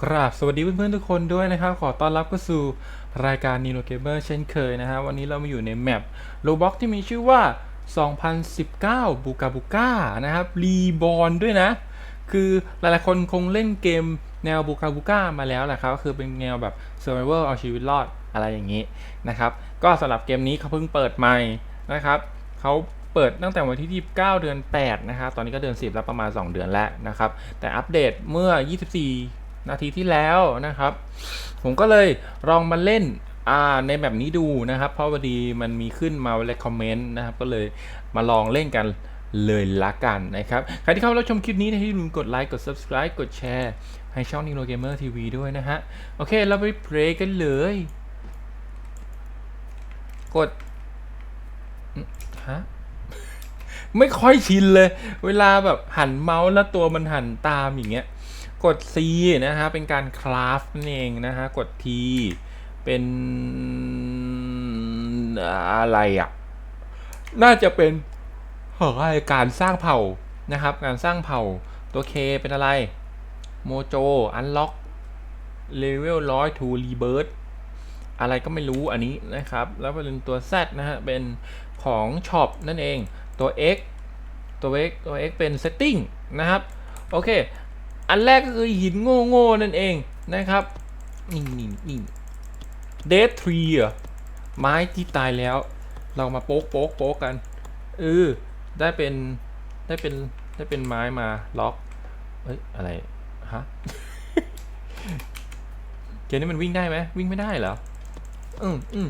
ครับสวัสดีเพื่อนๆทุกคนด้วยนะครับ ขอต้อนรับเข้าสู่รายการ Nino Gamer เช่นเคยนะฮะวันนี้เรามาอยู่ในแมป Roblox ที่มีชื่อว่า 2019บูกาบูกานะครับรีบอ n ด้วยนะ คือหลายๆคนคงเล่นเกมแนวบูกาบูกามาแล้วแหละครับก็คือเป็นแนวแบบ Survival เอาชีวิตรอดอะไรอย่างนี้นะครับ ก็สำหรับเกมนี้เขาเพิ่งเปิดใหม่นะครับเขาเปิดตั้งแต่วันที่ 29 เดือน 8 นะครับ ตอนนี้ก็เดือน 10 แล้วประมาณ 2 เดือนแล้วนะครับ แต่อัปเดตเมื่อ 24 นาทีที่แล้วนะครับ ผมก็เลยลองมาเล่นอ่าในแบบนี้ดูนะครับ เพราะพอดีมันมีขึ้นมาในคอมเมนต์นะครับ ก็เลยมาลองเล่นกันเลยละกันนะครับ ใครที่เข้ามารับชมคลิปนี้นะอย่ลืมกดไลค์กด subscribe กดแชร์ ให้ช่อง Nino Gamer TV ด้วยนะฮะ โอเค เราไปเพลย์กันเลย กดฮะไม่ค่อยชินเลย เวลาแบบหันเมาส์แล้วตัวมันหันตามอย่างเงี้ย กด C นะฮะเป็นการคราฟนั่นเองนะฮะกด T เป็นอะไรอะ น่าจะเป็นเฮ้ยการสร้างเผ่านะครับ การสร้างเผ่าตัว K เป็นอะไรโมโจอันล็อกเลเวลร้อยทูรีเบิร์อะไรก็ไม่รู้อันนี้นะครับ แล้วเป็นตัว Z นะฮะ เป็นของช็อปนั่นเองตัว X ตัว X ตัว X เป็น setting นะครับ โอเค อันแรกก็คือหินโง่โง่ๆนั่นเองนะครับนี่นี่นี่เดททรีอะไม้ที่ตายแล้ว เรามาโป๊กโป๊กโป๊กกันเออได้เป็นได้เป็นได้เป็นไม้มาล็อกเอ้ยอะไรฮะเกมนี้มันวิ่งได้ไหมวิ่งไม่ได้เหรออืมอืม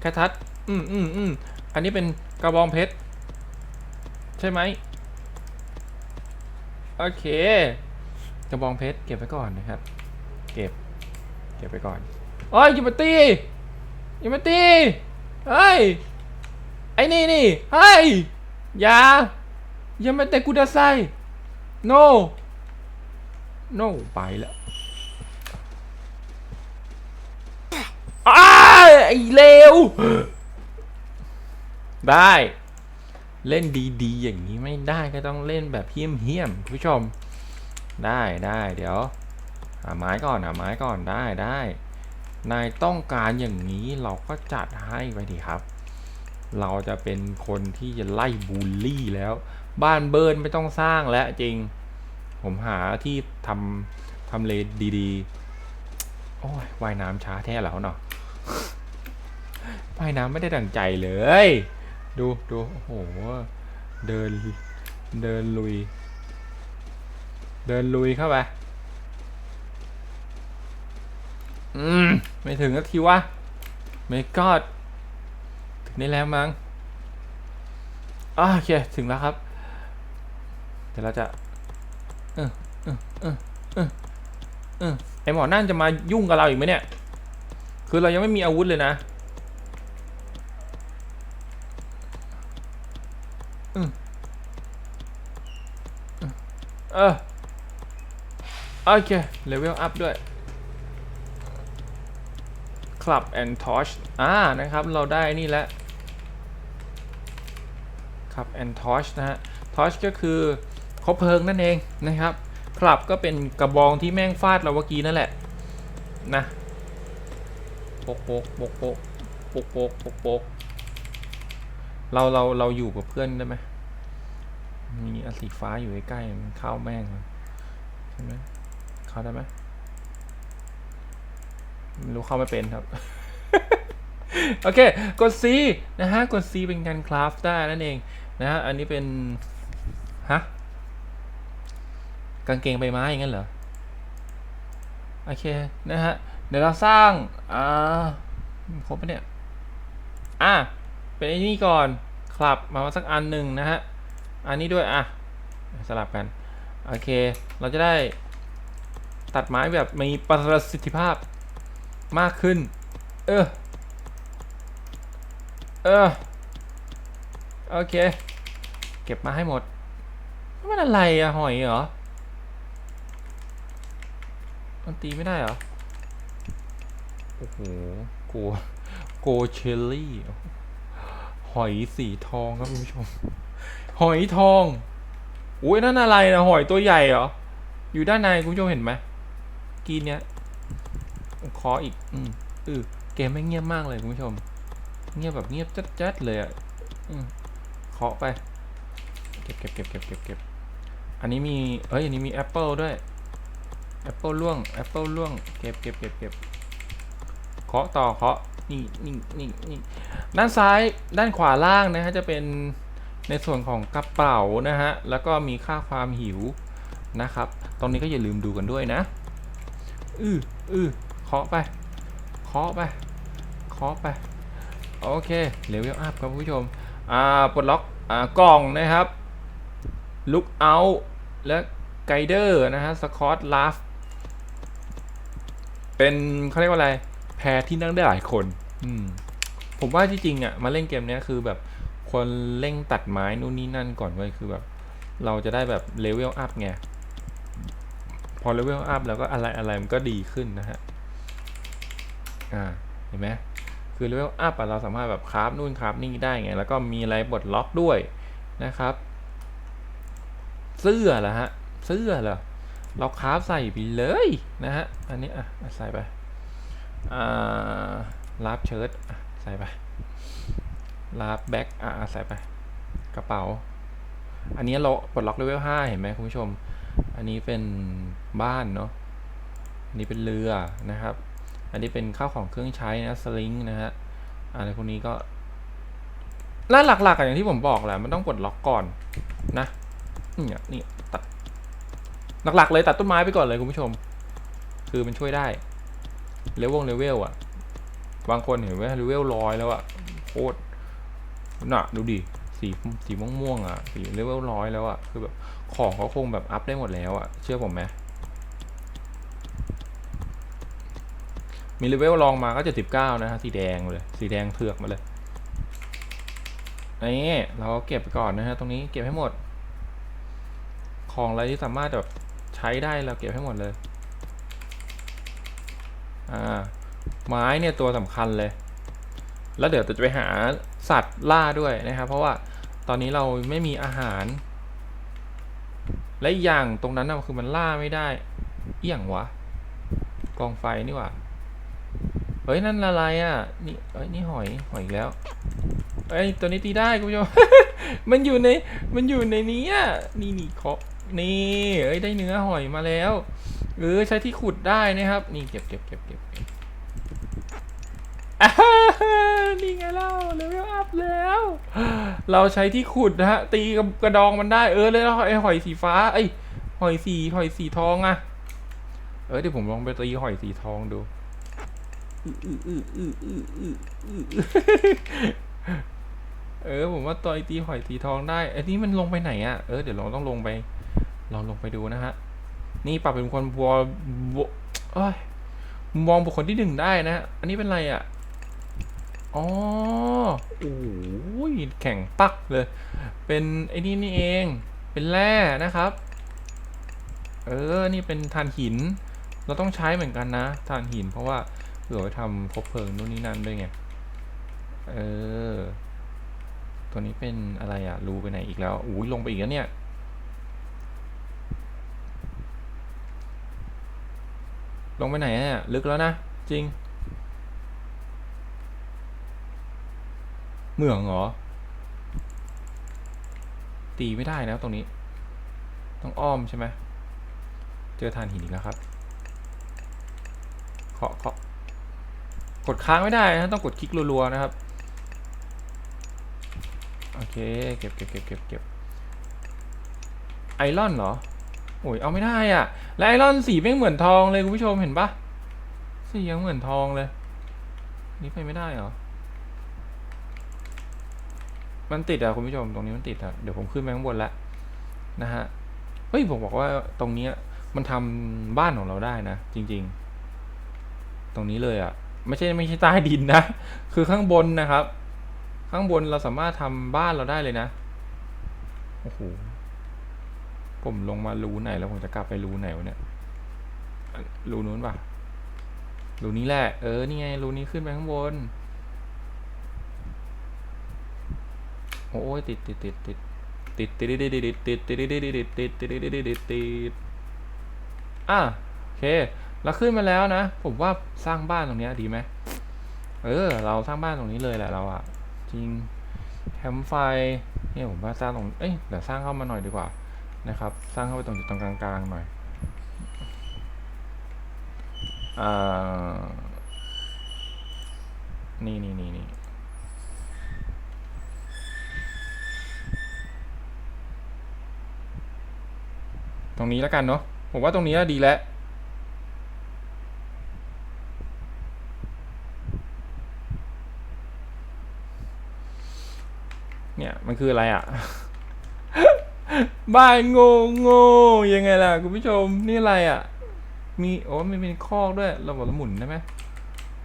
แคทัดอืมอืมอืมอันนี้เป็นกระบองเพชรใช่ไหมโอเค กระบองเพชรเก็บไว้ก่อนนะครับ เก็บ เก็บไปก่อนโอ้ยย่ามาตีย่ามาตีเฮ้ย ไอ้นี่นี่เฮ้ย อย่า อย่ามาแต่กูดาไซ no no ไปแล้วอ้าไอ้เลว ได้ เล่นดีๆ อย่างนี้ไม่ได้ก็ต้องเล่นแบบเฮี้ยมๆคุณผู้ชม ได้ได้เดี๋ยวหาไม้ก่อนหาไม้ก่อนได้ได้นายต้องการอย่างนี้เราก็จัดให้ไปดีครับ เราจะเป็นคนที่จะไล่บูลลี่แล้ว บ้านเบิร์นไม่ต้องสร้างแล้วจริง ผมหาที่ทำทำเลดีๆ โอ้ยว่ายน้ำช้าแท้แล้วเนาะว่ายน้ำไม่ได้ดังใจเลย ดูดูโอ้โห เดินเดินลุย เดินลุยเข้าไป อืม ไม่ถึงสักทีวะไม่กอดถึงนี่แล้วมั้งอโอเค ถึงแล้วครับ เดี๋ยวเราจะเออเออเออเออเออไอหมอนั่นจะมายุ่งกับเราอีกไหมเนี่ย คือเรายังไม่มีอาวุธเลยนะเออ โอเคเลเวลอัพด้วย Club and Torch อ่านะครับ เราได้นี่แล้ว Club and Torch นะฮะ Torch ก็คือคบเพลิงนั่นเองนะครับ Club ก็เป็นกระบองที่แม่งฟาดเราเมื่อกี้นั่นแหละนะโปกโปกโปกโปกโปกโปกโปกปกเราเราเราอยู่กับเพื่อนได้ไหมมีอสีฟ้าอยู่ใกล้ๆมันเข้าแม่งใช่ไหม เข้าได้ไหมรู้เข้าไม่เป็นครับ โอเค กด C นะฮะ กด C เป็นการคราฟได้นั่นเองนะฮะ อันนี้เป็น ฮะ กางเกงใบไม้อย่างนั้นเหรอ โอเค นะฮะ เดี๋ยวเราสร้าง อ่า ครบปะเนี่ย อะ เป็นไอ้นี่ก่อน คลับมาสักอันหนึ่งนะฮะ อันนี้ด้วย อะ สลับกัน โอเค เราจะได้ ตัดไม้แบบมีประสิทธิภาพมากขึ้น เออ เออ โอเค เก็บมาให้หมด มันอะไรอะหอยเหรอ มันตีไม่ได้เหรอ โอ้โหโกโกเชลลี่ หอยสีทองครับคุณผู้ชม หอยทอง อุ้ยนั่นอะไรนะหอยตัวใหญ่เหรอ อยู่ด้านในคุณผู้ชมเห็นไหม กี้เนี้ยขออีก อืมเออเกมไม่เงียบมากเลยคุณผู้ชม เงียบแบบเงียบจัดๆเลยอะเคาะไปเก็บเก็บเก็บเก็บเก็บเก็บอันนี้มีเอ้ยอันนี้มีแอปเปิลด้วยแอปเปิลล่วงแอปเปิลล่วงเก็บเก็บเก็บเก็บเคาะต่อเคาะนี่นี่นี่นี่ด้านซ้ายด้านขวาล่างนะฮะจะเป็นในส่วนของกระเป๋านะฮะแล้วก็มีค่าความหิวนะครับ ตรงนี้ก็อย่าลืมดูกันด้วยนะ อืออือเคาะไปเคาะไปเคาะไป โอเคเลเวลอัพครับคุณผู้ชม อ่า ปลดล็อก อ่า กล่องนะครับลุกเอาและไกเดอร์นะฮะสกอตลาฟเป็นเขาเรียกว่าอะไร แพรที่นั่งได้หลายคน อืม ผมว่าที่จริงอะ มาเล่นเกมเนี้ยคือแบบคนเร่งตัดไม้นู่นนี่นั่นก่อนไว้ยคือแบบ เราจะได้แบบเลเวลอัพไง พอเลเวลอัพแล้วก็อะไรอะไรมันก็ดีขึ้นนะฮะ อ่า เห็นไหมคือเลเวลอัพเราสามารถแบบคราฟนู่นคราฟนี่ได้ไง แล้วก็มีอะไรบดล็อกด้วยนะครับ เสื้อเหรอฮะ เสื้อเหรอ เราคราฟใส่ไปเลยนะฮะ อันนี้อะใส่ไป อ่าลาบเชิ้ตใส่ไปลาบแบ็กอะใส่ไป กระเป๋า อันนี้เราปลดล็อกเลเวลห้าเห็นไหมคุณผู้ชม อันนี้เป็นบ้านเนาะ อันนี้เป็นเรือนะครับ อันนี้เป็นข้าวของเครื่องใช้นะสลิงนะฮะ อะไรพวกนี้ก็และหลักๆอย่างที่ผมบอกแหละมันต้องปลดล็อกก่อนนะนี่นี่ตัดหลักๆเลยตัดต้นไม้ไปก่อนเลยคุณผู้ชม คือมันช่วยได้เลเวลเลเวลอะบางคนเห็นไหมเลเวลร้อยแล้วอะโคตรน่ะดูดิ สีสีม่วงๆอะสีเลเวลร้อยแล้วอะคือแบบของเขาคงแบบอัพได้หมดแล้วอะเชื่อผมไหมมีเลเวลลองมาก็จะสิบเก้านะฮะสีแดงเลย สีแดงเถือกมาเลยนี่เราเก็บไปก่อนนะฮะตรงนี้เก็บให้หมด ของอะไรที่สามารถแบบใช้ได้เราเก็บให้หมดเลย อ่า ไม้เนี่ยตัวสำคัญเลย แล้วเดี๋ยวจะไปหาสัตว์ล่าด้วยนะครับ เพราะว่า ตอนนี้เราไม่มีอาหาร และอย่างตรงนั้นนะคือมันล่าไม่ได้ เอี่ยงวะ กองไฟนี่ว่าเฮ้ยนั่นอะไรอะ นี่เอ้ยนี่หอยหอยอีกแล้วเอ้ยตัวนี้ตีได้คุณผู้ชมมันอยู่ในมันอยู่ในนี้อะนี่นี่เคาะนี่เอ้ยได้เนื้อหอยมาแล้วเออใช้ที่ขุดได้นะครับ นี่เก็บเก็บเก็บเก็บ นี่ไงเล่าเลเวลอัพแล้ว เราใช้ที่ขุดนะฮะ ตีกับกระดองมันได้เออแล้วไอ้หอยสีฟ้าเอ้หอยสีหอยสีทองอะเออเดี๋ยวผมลองไปตีหอยสีทองดูเออผมว่าต่อยตีหอยตีทองได้ไอ้นี่มันลงไปไหนอะ่ะเออเดี๋ยวเราต้องลงไปลองลงไปดูนะฮะนี่ปรับเป็นคนบัวบัวเอ้ยมองบุคคลที่หนึ่งได้นะ อันนี้เป็นอะไรอะ่ะ อ๋อโอ้ยแข็งปักเลย เป็นไอ้นี่นี่เอง เป็นแร่นะครับ เออ นี่เป็นถ่านหิน เราต้องใช้เหมือนกันนะถ่านหิน เพราะว่าเผื่อไว้ทำคบเพลิงนู่นนี่นั่นด้วยไง เออ ตัวนี้เป็นอะไรอะรูไปไหนอีกแล้วอุ้ยลงไปอีกแล้วเนี่ยลงไปไหนอะเนี่ยลึกแล้วนะ จริง เหมืองเหรอ ตีไม่ได้นะตรงนี้ ต้องอ้อมใช่ไหม เจอทานหินอีกแล้วครับ เคาะเคาะกดค้างไม่ได้นะต้องกดคลิกรัวๆนะครับ โอเค เก็บเก็บเก็บเก็บเก็บไอรอนเหรอ โอ้ยเอาไม่ได้อะ และไอรอนสีไม่เหมือนทองเลยคุณผู้ชมเห็นปะสียังเหมือนทองเลย นี่ไปไม่ได้เหรอ มันติดอะคุณผู้ชมตรงนี้มันติดอะเดี๋ยวผมขึ้นไปข้างบนแล้วนะฮะเฮ้ยผมบอกว่าตรงเนี้ยมันทำบ้านของเราได้นะ จริง ๆ ตรงนี้เลยอะไม่ใช่ไม่ใช่ใต้ดินนะ คือข้างบนนะครับ ข้างบนเราสามารถทำบ้านเราได้เลยนะโอ้โหผมลงมารูไหนแล้วผมจะกลับไปรูไหนวะเนี่ยรูนู้นปะรูนี้แหละ เออ นี่ไงรูนี้ขึ้นไปข้างบน โอ้ยติดติดติดติดติดติดติดติดติดติดติดติดติดติดติดติดติดติดติดอะโอเคแล้วขึ้นมาแล้วนะ ผมว่าสร้างบ้านตรงเนี้ยดีไหมเออ เราสร้างบ้านตรงนี้เลยแหละเราอะจริงแคมป์ไฟเนี่ยผมว่าสร้างตรงเอ้ยเดี๋ยวสร้างเข้ามาหน่อยดีกว่านะครับ สร้างเข้าไปตรงจุดตรงกลางๆหน่อยอ่านี่นี่นี่นี่ ตรงนี้แล้วกันเนาะผมว่าตรงนี้ดีแล้วเนี่ยมันคืออะไรอะ บ้านโง่โง่ยังไงล่ะคุณผู้ชมนี่อะไรอะ มีโอ้มันเป็นคอกด้วย เราบอกเราหมุนได้ไหม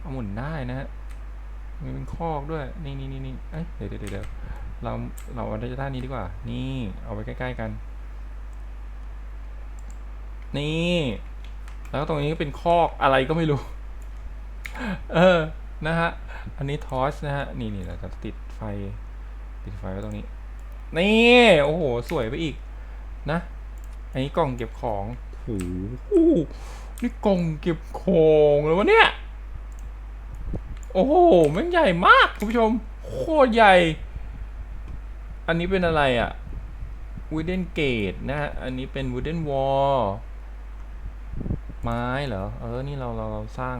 เอาหมุนได้นะฮะมันเป็นคอกด้วย นี่นี่นี่นี่เอ้ยเดี๋ยวเดี๋ยวเดี๋ยวเราเราเอาด้านนี้ดีกว่า นี่เอาไว้ใกล้ ๆ กัน นี่ แล้วตรงนี้ก็เป็นคอกอะไรก็ไม่รู้ เออ นะฮะ อันนี้ทอสนะฮะ นี่นี่เราจะติดไฟปิดไฟไว้ตรงนี้ นี่ โอ้โห สวยไปอีก นะ อันนี้กล่องเก็บของโอ้โหนี่กล่องเก็บของเลยวะเนี่ย โอ้โห มันใหญ่มากคุณผู้ชม โคตรใหญ่ อันนี้เป็นอะไรอะ่ะ wooden gate นะฮะ อันนี้เป็น wooden wall ไม้เหรอ เออ นี่เราเราเราสร้าง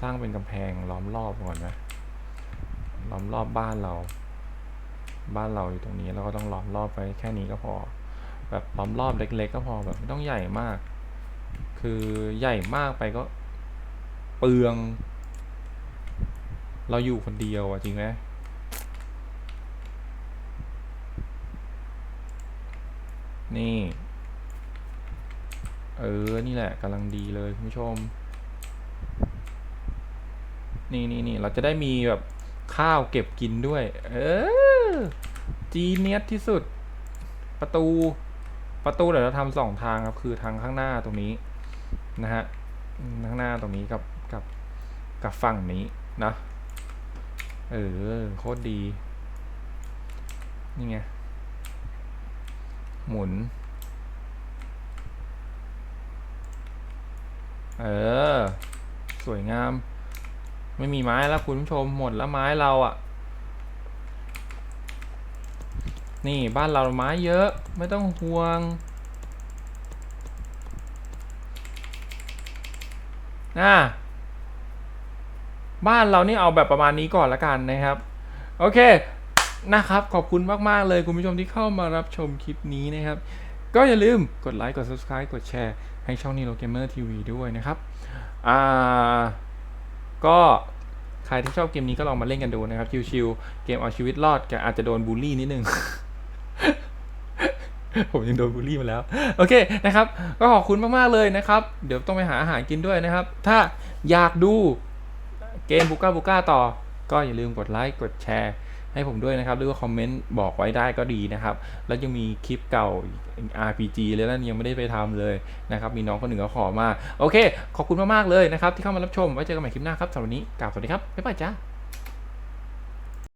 สร้างเป็นกำแพงล้อมรอบก่อนนะล้อมรอบบ้านเรา บ้านเราอยู่ตรงนี้เราก็ต้องล้อมรอบไปแค่นี้ก็พอ แบบล้อมรอบเล็ก ๆ ก็พอแบบไม่ต้องใหญ่มาก คือใหญ่มากไปก็เปลือง เราอยู่คนเดียวอะจริงไหมนี่ เออ นี่แหละกำลังดีเลยคุณผู้ชม นี่นี่นี่เราจะได้มีแบบข้าวเก็บกินด้วย เออ จีเนียสที่สุด ประตู ประตูเดี๋ยวเราทำสองทางครับ คือทางข้างหน้าตรงนี้นะฮะ ข้างหน้าตรงนี้กับกับกับฝั่งนี้นะ เออ โคตรดี นี่ไง หมุน เออ สวยงาม ไม่มีไม้แล้วคุณผู้ชมหมดแล้วไม้เราอะ่ะ นี่บ้านเราไม้เยอะ ไม่ต้องห่วงนะบ้านเรานี่เอาแบบประมาณนี้ก่อนละกันนะครับ โอเคนะครับขอบคุณมาก ๆ เลยคุณผู้ชมที่เข้ามารับชมคลิปนี้นะครับ ก็อย่าลืมกดไลค์กด subscribe กดแชร์ ให้ช่องนีโ o เกมเมอร์ทีวีด้วยนะครับอ่าก็ใครที่ชอบเกมนี้ก็ลองมาเล่นกันดูนะครับ ชิวๆเกมเอาชีวิตรอดแกอาจจะโดนบูลลี่นิดนึง ผมยังโดนบูลลี่มาแล้ว โอเคนะครับ ก็ขอบคุณมากๆเลยนะครับ เดี๋ยวต้องไปหาอาหารกินด้วยนะครับ ถ้าอยากดูเกมบุก้าบุก้าต่อ ก็อย่าลืมกดไลค์กดแชร์ ให้ผมด้วยนะครับ หรือว่าคอมเมนต์บอกไว้ได้ก็ดีนะครับ แล้วยังมีคลิปเก่า RPG เลยแล้วยังไม่ได้ไปทำเลยนะครับ มีน้องคนหนึ่งก็ขอมา โอเค ขอบคุณมากๆเลยนะครับ ที่เข้ามารับชม ไว้เจอกันใหม่คลิปหน้าครับสำหรับวันนี้กล่าวสวัสดีครับ บ๊ายบายจ้า